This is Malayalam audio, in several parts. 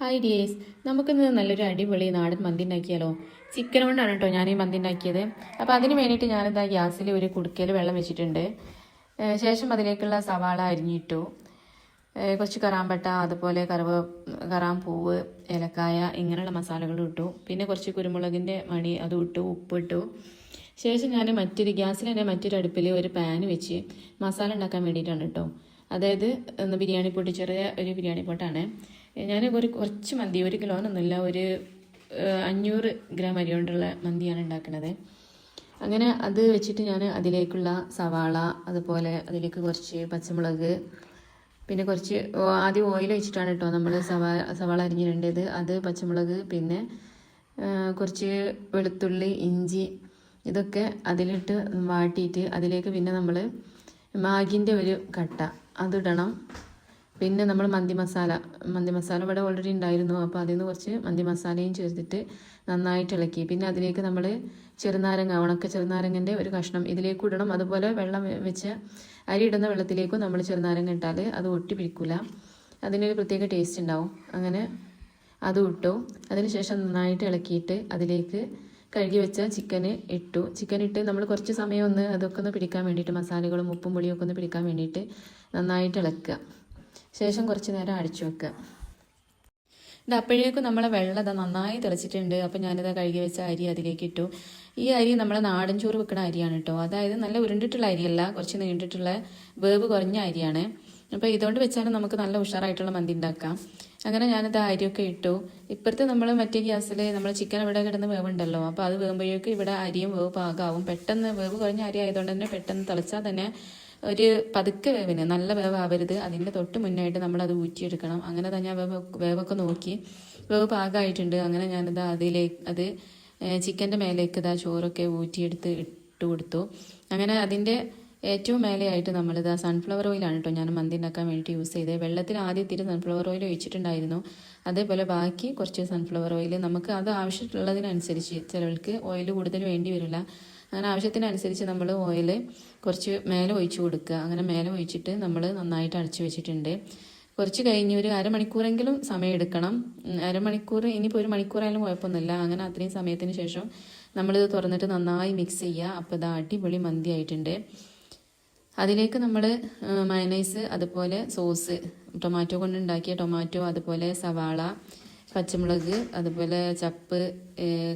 ഹായ് ഡിയേസ് നമുക്കിന്ന് നല്ലൊരു അടിപൊളി നാടൻ മന്തി ഉണ്ടാക്കിയാലോ ചിക്കൻ കൊണ്ടാണ് കേട്ടോ ഞാൻ ഈ മന്തി ഉണ്ടാക്കിയത് അപ്പോൾ അതിന് വേണ്ടിയിട്ട് ഞാനിതാ ഗ്യാസിൽ ഒരു കുടുക്കയിൽ വെള്ളം വെച്ചിട്ടുണ്ട്. ശേഷം അതിലേക്കുള്ള സവാള അരിഞ്ഞിട്ടു. കുറച്ച് കറാമ്പട്ട അതുപോലെ കറുവ പൂവ് ഏലക്കായ ഇങ്ങനെയുള്ള മസാലകൾ ഇട്ടു. പിന്നെ കുറച്ച് കുരുമുളകിന്റെ മണി അതും ഇട്ടു ഉപ്പിട്ടു ശേഷം ഞാൻ മറ്റൊരു ഗ്യാസിൽ തന്നെ മറ്റൊരു അടുപ്പിൽ ഒരു പാൻ വെച്ച് മസാല ഉണ്ടാക്കാൻ വേണ്ടിയിട്ടാണ് കേട്ടോ. അതായത് ഒന്ന് ബിരിയാണി പൊട്ടി ചെറിയ ഒരു ബിരിയാണി പൊട്ടാണ്. ഞാൻ ഒരു കുറച്ച് മന്തി ഒരു കിലോനൊന്നുമില്ല ഒരു അഞ്ഞൂറ് ഗ്രാം അരി കൊണ്ടുള്ള മന്തിയാണ് ഉണ്ടാക്കുന്നത്. അങ്ങനെ അത് വെച്ചിട്ട് ഞാൻ അതിലേക്കുള്ള സവാള അതുപോലെ അതിലേക്ക് കുറച്ച് പച്ചമുളക് പിന്നെ കുറച്ച് ആദ്യം ഓയിൽ വെച്ചിട്ടാണ് കേട്ടോ നമ്മൾ സവാ സവാള അരിഞ്ഞിടേണ്ടത്. അത് പച്ചമുളക് പിന്നെ കുറച്ച് വെളുത്തുള്ളി ഇഞ്ചി ഇതൊക്കെ അതിലിട്ട് വാട്ടിയിട്ട് അതിലേക്ക് പിന്നെ നമ്മൾ മാഗിന്റെ ഒരു കട്ട അതിടണം. പിന്നെ നമ്മൾ മന്തി മസാല മന്തി മസാല ഇവിടെ ഓൾറെഡി ഉണ്ടായിരുന്നു. അപ്പോൾ അതിൽ നിന്ന് കുറച്ച് മന്തി മസാലയും ചേർത്തിട്ട് നന്നായിട്ട് ഇളക്കി. പിന്നെ അതിലേക്ക് നമ്മൾ ചെറുനാരങ്ങ ഉണക്ക ചെറുനാരങ്ങന്റെ ഒരു കഷ്ണം ഇതിലേക്ക് ഇടണം. അതുപോലെ വെള്ളം വെച്ച് അരി ഇടുന്ന വെള്ളത്തിലേക്കും നമ്മൾ ചെറുനാരങ്ങ ഇട്ടാൽ അത് ഒട്ടി പിടിക്കില്ല അതിനൊരു പ്രത്യേക ടേസ്റ്റ് ഉണ്ടാവും. അങ്ങനെ അതും ഇട്ടു. അതിനുശേഷം നന്നായിട്ട് ഇളക്കിയിട്ട് അതിലേക്ക് കഴുകി വെച്ച ചിക്കന് ഇട്ടു. ചിക്കൻ ഇട്ട് നമ്മൾ കുറച്ച് സമയം ഒന്ന് അതൊക്കെ ഒന്ന് പിടിക്കാൻ വേണ്ടിയിട്ട് മസാലകളും ഉപ്പും പുളിയും ഒക്കെ ഒന്ന് പിടിക്കാൻ വേണ്ടിയിട്ട് നന്നായിട്ട് ഇളക്കുക. ശേഷം കുറച്ച് നേരം അടിച്ചു വെക്കുക. ഇത് അപ്പോഴേക്കും നമ്മളെ വെള്ളം അതാ നന്നായി തിളച്ചിട്ടുണ്ട്. അപ്പം ഞാനിത് കഴുകി വെച്ച അരി അതിലേക്ക് ഇട്ടു. ഈ അരി നമ്മളെ നാടൻ ചോറ് വെക്കുന്ന അരിയാണ് കേട്ടോ. അതായത് നല്ല ഉരുണ്ടിട്ടുള്ള അരിയല്ല കുറച്ച് നീണ്ടിട്ടുള്ള വേവ് കുറഞ്ഞ അരിയാണ്. അപ്പോൾ ഇതുകൊണ്ട് വെച്ചാൽ നമുക്ക് നല്ല ഉഷാറായിട്ടുള്ള മന്തി ഉണ്ടാക്കാം. അങ്ങനെ ഞാനിത് അരിയൊക്കെ ഇട്ടു. ഇപ്പോഴത്തെ നമ്മൾ മറ്റേ ഗ്യാസിൽ നമ്മൾ ചിക്കൻ ഇവിടെ കിടന്ന് വേവുണ്ടല്ലോ. അപ്പോൾ അത് വേകുമ്പോഴേക്കും ഇവിടെ അരിയും വേവ് പാകാവും. പെട്ടെന്ന് വേവ് കുറഞ്ഞ അരി ആയതുകൊണ്ട് തന്നെ പെട്ടെന്ന് തിളച്ചാൽ തന്നെ ഒരു പതുക്കെ വേവിന്. നല്ല വേവ് ആവരുത് അതിന്റെ തൊട്ട് മുന്നായിട്ട് നമ്മൾ അത് ഊറ്റിയെടുക്കണം. അങ്ങനെ തന്നെ ഞാൻ വേവ് വേവൊക്കെ നോക്കി. വേവ് പാകമായിട്ടുണ്ട് അങ്ങനെ ഞാനിത് അതിലേക്ക് അത് ചിക്കന്റെ മേലേക്ക് ഇതാ ചോറൊക്കെ ഊറ്റിയെടുത്ത് ഇട്ട് കൊടുത്തു. അങ്ങനെ അതിന്റെ ഏറ്റവും മേലെയായിട്ട് നമ്മളിത് സൺഫ്ലവർ ഓയിലാണ് കേട്ടോ ഞാൻ മന്തി ഉണ്ടാക്കാൻ വേണ്ടിയിട്ട് യൂസ് ചെയ്തത് വെള്ളത്തിൽ ആദ്യം ഇത്തിരി സൺഫ്ലവർ ഓയിൽ ഒഴിച്ചിട്ടുണ്ടായിരുന്നു. അതേപോലെ ബാക്കി കുറച്ച് സൺഫ്ലവർ ഓയിൽ നമുക്ക് അത് ആവശ്യമുള്ളതിനനുസരിച്ച് ചിലവർക്ക് ഓയിൽ കൂടുതൽ വേണ്ടി വരില്ല. അങ്ങനെ ആവശ്യത്തിനനുസരിച്ച് നമ്മൾ ഓയിൽ കുറച്ച് മേലെ ഒഴിച്ചു കൊടുക്കുക. അങ്ങനെ മേലെ ഒഴിച്ചിട്ട് നമ്മൾ നന്നായിട്ട് അടച്ചു വെച്ചിട്ടുണ്ട്. കുറച്ച് കഴിഞ്ഞ് ഒരു അരമണിക്കൂറെങ്കിലും സമയം എടുക്കണം. അരമണിക്കൂർ ഇനിയിപ്പോൾ ഒരു മണിക്കൂറായാലും കുഴപ്പമൊന്നുമില്ല. അങ്ങനെ അത്രയും സമയത്തിന് ശേഷം നമ്മളിത് തുറന്നിട്ട് നന്നായി മിക്സ് ചെയ്യുക. അപ്പോൾ ഇത് അടിപൊളി മന്തി ആയിട്ടുണ്ട്. അതിലേക്ക് നമ്മൾ മയനൈസ് അതുപോലെ സോസ് ടൊമാറ്റോ കൊണ്ട് ഉണ്ടാക്കിയ ടൊമാറ്റോ അതുപോലെ സവാള പച്ചമുളക് അതുപോലെ ചപ്പ്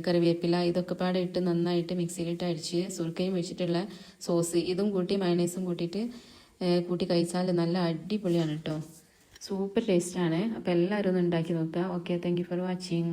കറിവേപ്പില ഇതൊക്കെ പാടെ ഇട്ട് നന്നായിട്ട് മിക്സിയിലിട്ട് അടിച്ച് സുർക്കയും വെച്ചിട്ടുള്ള സോസ് ഇതും കൂട്ടി മയണൈസും കൂട്ടിയിട്ട് കൂട്ടി കഴിച്ചാൽ നല്ല അടിപൊളിയാണ് കേട്ടോ സൂപ്പർ ടേസ്റ്റാണ് അപ്പോൾ എല്ലാവരും ഒന്ന് ഉണ്ടാക്കി നോക്കുക. Okay thank for watching